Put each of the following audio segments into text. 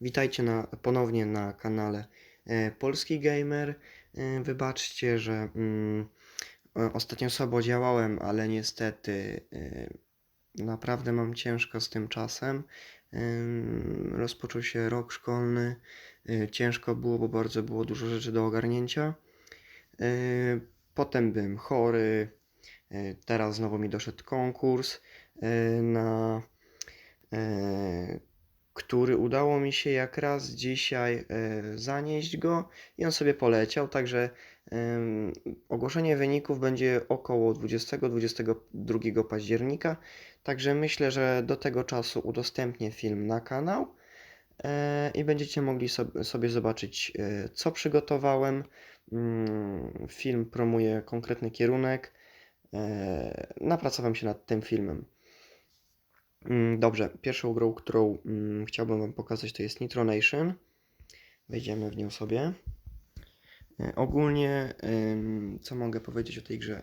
Witajcie na, ponownie na kanale e, Polski Gamer. E, wybaczcie, że mm, ostatnio słabo działałem, ale niestety e, naprawdę mam ciężko z tym czasem. Rozpoczął się rok szkolny. Ciężko było, bo bardzo było dużo rzeczy do ogarnięcia. Potem byłem chory. Teraz znowu mi doszedł konkurs na który udało mi się jak raz dzisiaj e, zanieść go i on sobie poleciał, także ogłoszenie wyników będzie około 20-22 października, także myślę, że do tego czasu udostępnię film na kanał e, i będziecie mogli sobie, zobaczyć e, co przygotowałem. Mm, Film promuje konkretny kierunek. Napracowałem się nad tym filmem. Mm, Dobrze, pierwszą grą, którą mm, chciałbym Wam pokazać, to jest Nitro Nation. Wejdziemy w nią sobie. E, Ogólnie, co mogę powiedzieć o tej grze?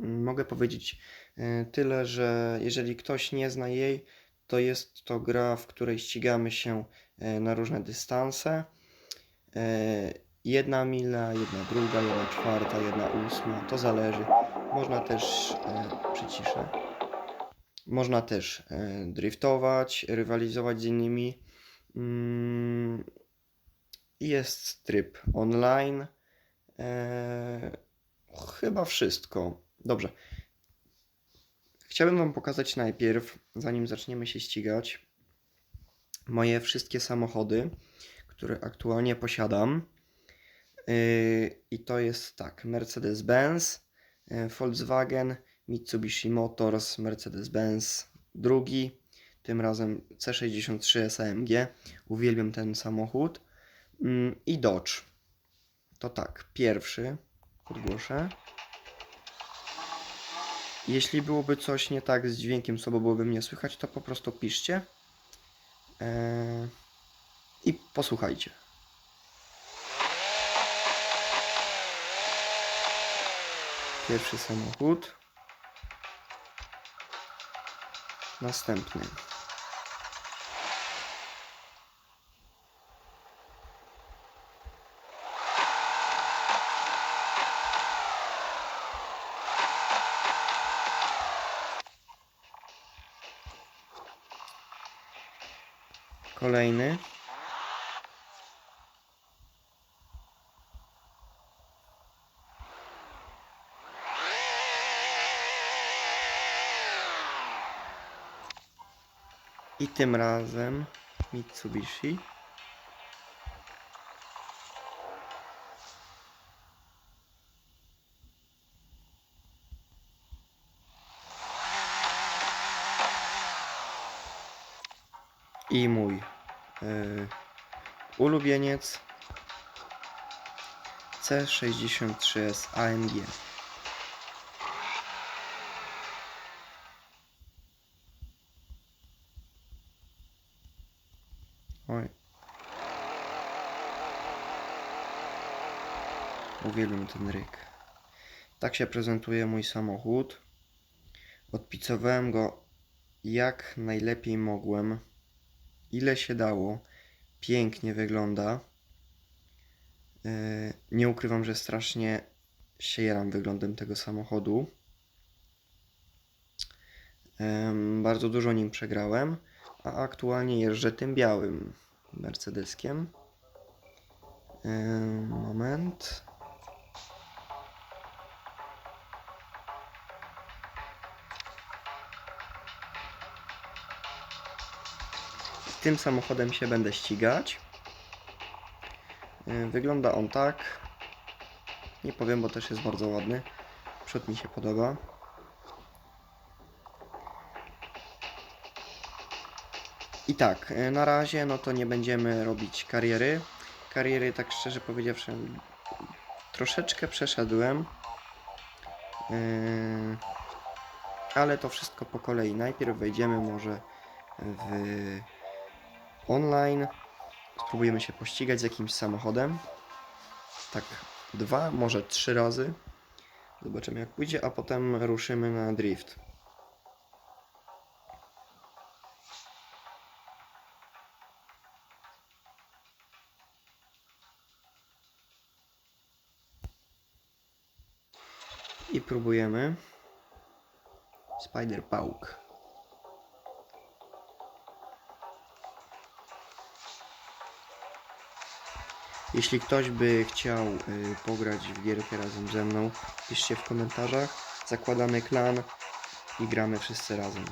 Mogę powiedzieć e, tyle, że jeżeli ktoś nie zna jej, to jest to gra, w której ścigamy się e, na różne dystanse. Jedna mila, jedna druga, jedna czwarta, jedna ósma, to zależy. Można też, przyciszę. Można też e, driftować, rywalizować z innymi. Mm, Jest tryb online. E, Chyba wszystko. Dobrze. Chciałbym Wam pokazać najpierw, zanim zaczniemy się ścigać, moje wszystkie samochody, które aktualnie posiadam. Yy, I to jest tak: Mercedes-Benz, e, Volkswagen, Mitsubishi Motors, Mercedes-Benz drugi, tym razem C63 SAMG. Uwielbiam ten samochód. Mm, I Dodge. To tak, pierwszy podgłoszę. Jeśli byłoby coś nie tak z dźwiękiem, co byłoby mnie słychać, to po prostu piszcie. Eee, I posłuchajcie. Pierwszy samochód. Następny. Kolejny. I tym razem Mitsubishi. I mój yy, ulubieniec C63S AMG. Uwielbiam ten ryk. Tak się prezentuje mój samochód. Odpicowałem go jak najlepiej mogłem. Ile się dało. Pięknie wygląda. Yy, Nie ukrywam, że strasznie się jaram wyglądem tego samochodu. Bardzo dużo nim przegrałem, a aktualnie jeżdżę tym białym Mercedeskiem. Em, Moment. Tym samochodem się będę ścigać. Yy, Wygląda on tak. Nie powiem, bo też jest bardzo ładny. Przód mi się podoba. I tak, yy, na razie no to nie będziemy robić kariery. Kariery, tak szczerze powiedziawszy, troszeczkę przeszedłem. Yy, ale to wszystko po kolei. Najpierw wejdziemy może w online. Spróbujemy się pościgać z jakimś samochodem. Tak, dwa, może trzy razy. Zobaczymy jak pójdzie, a potem ruszymy na drift. I próbujemy. Spider Pauk. Jeśli ktoś by chciał y, pograć w gierkę razem ze mną, piszcie w komentarzach. Zakładamy klan i gramy wszyscy razem.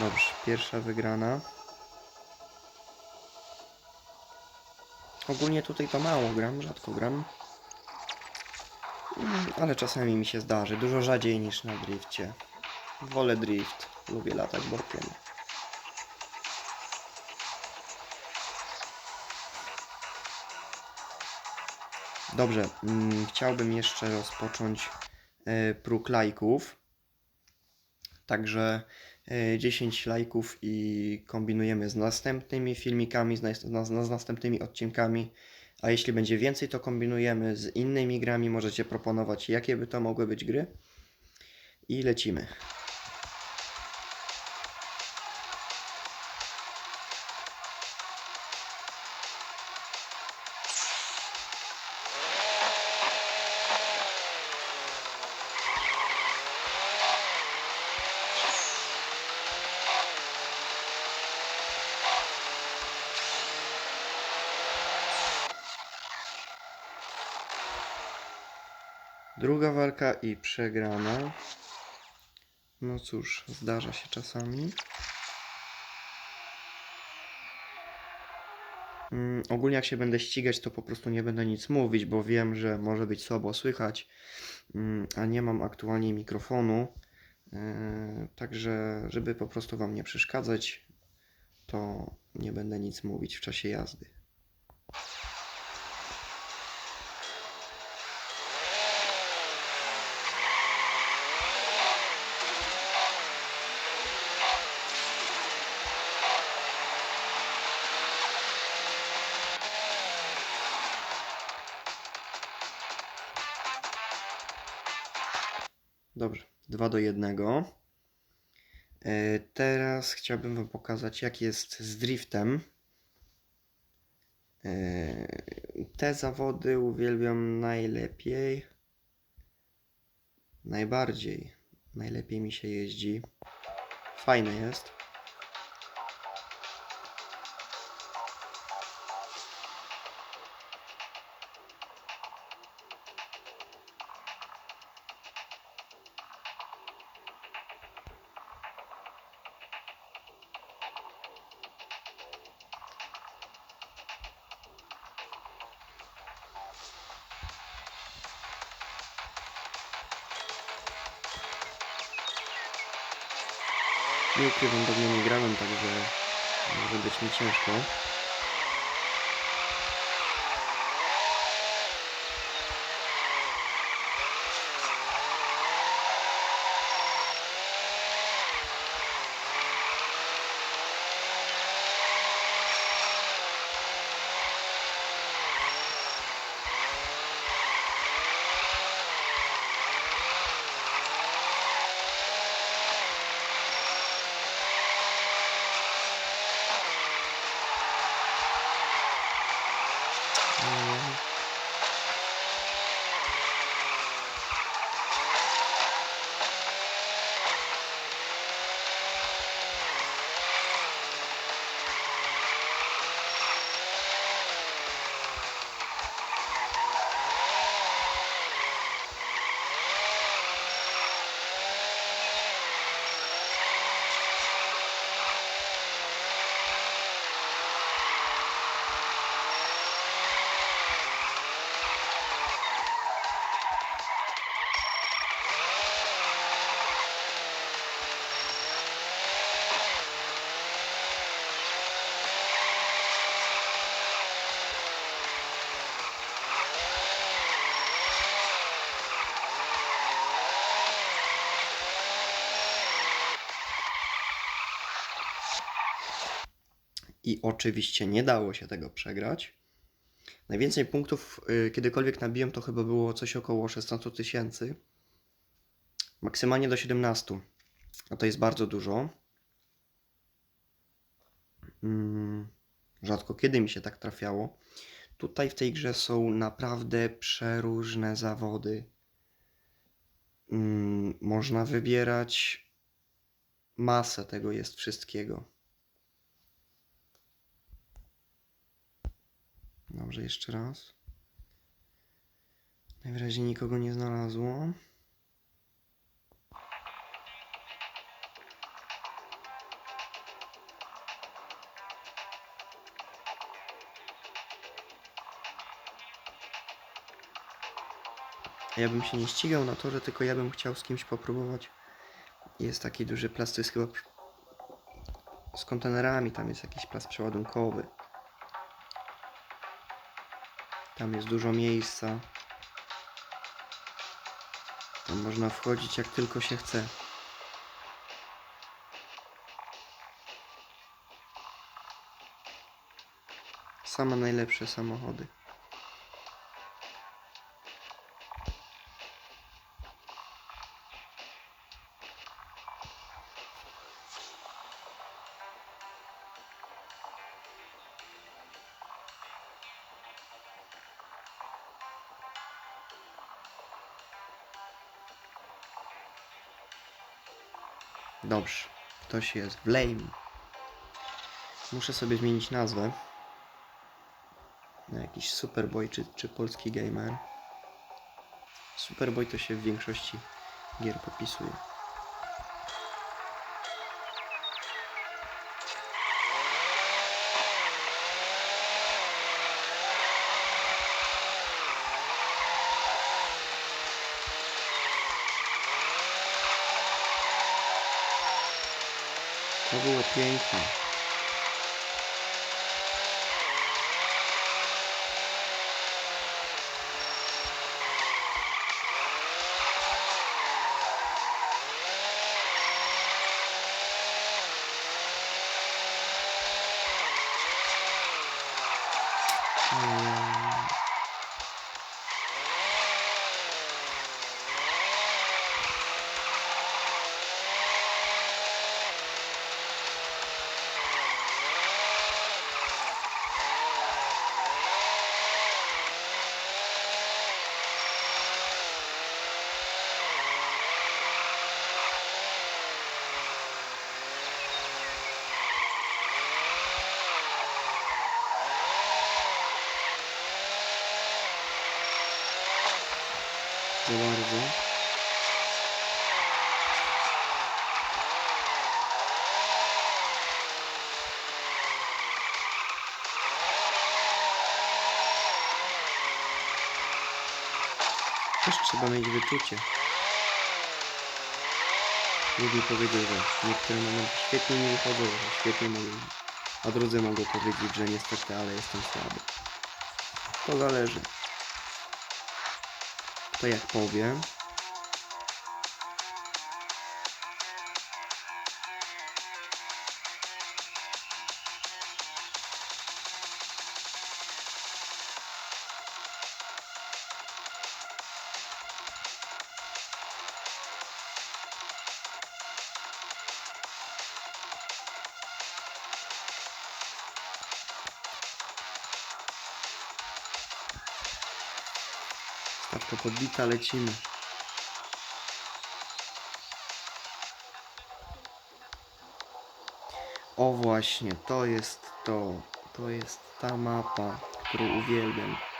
Dobrze, pierwsza wygrana. Ogólnie tutaj to mało gram, rzadko gram. Ale czasami mi się zdarzy, dużo rzadziej niż na drifcie. Wolę drift, lubię latać bokiem. Dobrze, mm, chciałbym jeszcze rozpocząć e, próg lajków. Także 10 lajków i kombinujemy z następnymi filmikami, z, z, z następnymi odcinkami. A jeśli będzie więcej, to kombinujemy z innymi grami. Możecie proponować, jakie by to mogły być gry. I lecimy. Druga walka i przegrana. No cóż, zdarza się czasami. Mm, ogólnie jak się będę ścigać, to po prostu nie będę nic mówić, bo wiem, że może być słabo słychać, mm, a nie mam aktualnie mikrofonu. Yy, Także, żeby po prostu Wam nie przeszkadzać, to nie będę nic mówić w czasie jazdy. Dobrze, 2 do 1. E, Teraz chciałbym Wam pokazać, jak jest z driftem. E, Te zawody uwielbiam najlepiej. Najbardziej. Najlepiej mi się jeździ. Fajne jest. Nie ukrywam, dawno nie grałem, także może być mi ciężko. I oczywiście nie dało się tego przegrać. Najwięcej punktów y, kiedykolwiek nabiłem to chyba było coś około 16 tysięcy. Maksymalnie do 17. A to jest bardzo dużo. Mm, rzadko kiedy mi się tak trafiało. Tutaj w tej grze są naprawdę przeróżne zawody. Mm, można wybierać masę tego jest wszystkiego. Dobrze, jeszcze raz. Najwyraźniej nikogo nie znalazło. Ja bym się nie ścigał na torze, tylko ja bym chciał z kimś popróbować. Jest taki duży plac, to jest chyba z kontenerami, tam jest jakiś plac przeładunkowy. Tam jest dużo miejsca. Tam można wchodzić jak tylko się chce. Same najlepsze samochody. Dobrze, ktoś jest. Blame. Muszę sobie zmienić nazwę. Na jakiś Superboy czy, czy polski gamer. Superboy to się w większości gier popisuje. To było piękne. Mm. Za bardzo. Też trzeba mieć wyczucie. Drugi powiedział, że niektóre momenty świetnie mi wychodzą, że świetnie mogą, a drudzy mogą powiedzieć, że niestety, ale jestem słaby. To zależy. Kto jak powie. Stawka podbita, lecimy. O właśnie, to jest to. To jest ta mapa, którą uwielbiam.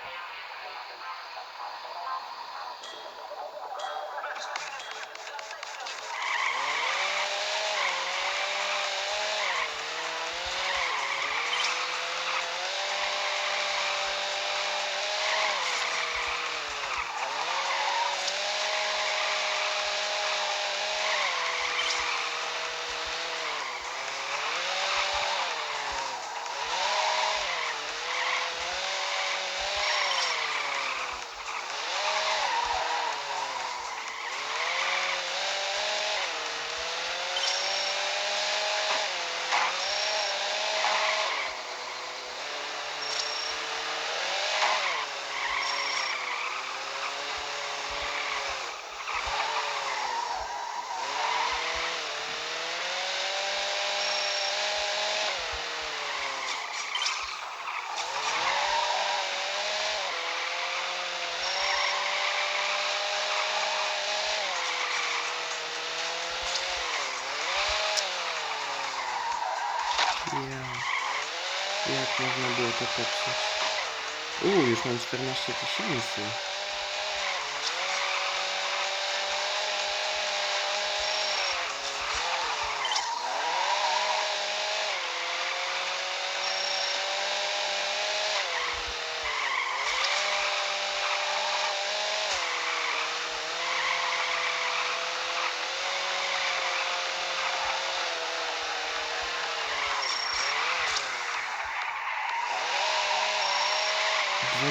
Można było to popsuć? Uuu, już mam 14 tysięcy.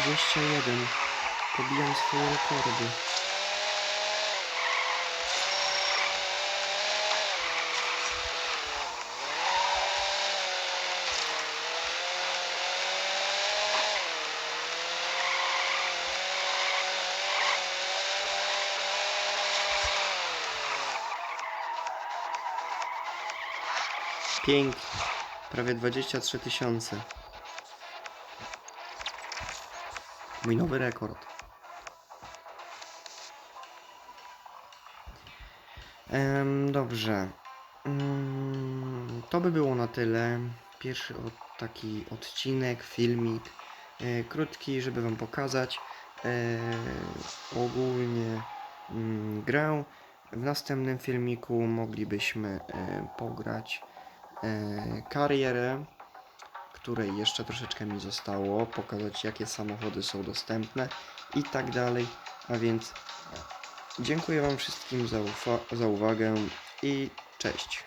Dwadzieścia jeden. Pobijam swoje rekordy. Pięknie. Prawie 23 tysiące. Mój nowy rekord. Em, dobrze. Mm, to by było na tyle. Pierwszy od, taki odcinek, filmik. E, krótki, żeby Wam pokazać e, ogólnie mm, grę. W następnym filmiku moglibyśmy e, pograć e, karierę, której jeszcze troszeczkę mi zostało, pokazać jakie samochody są dostępne i tak dalej. A więc dziękuję Wam wszystkim za, za uwagę i cześć.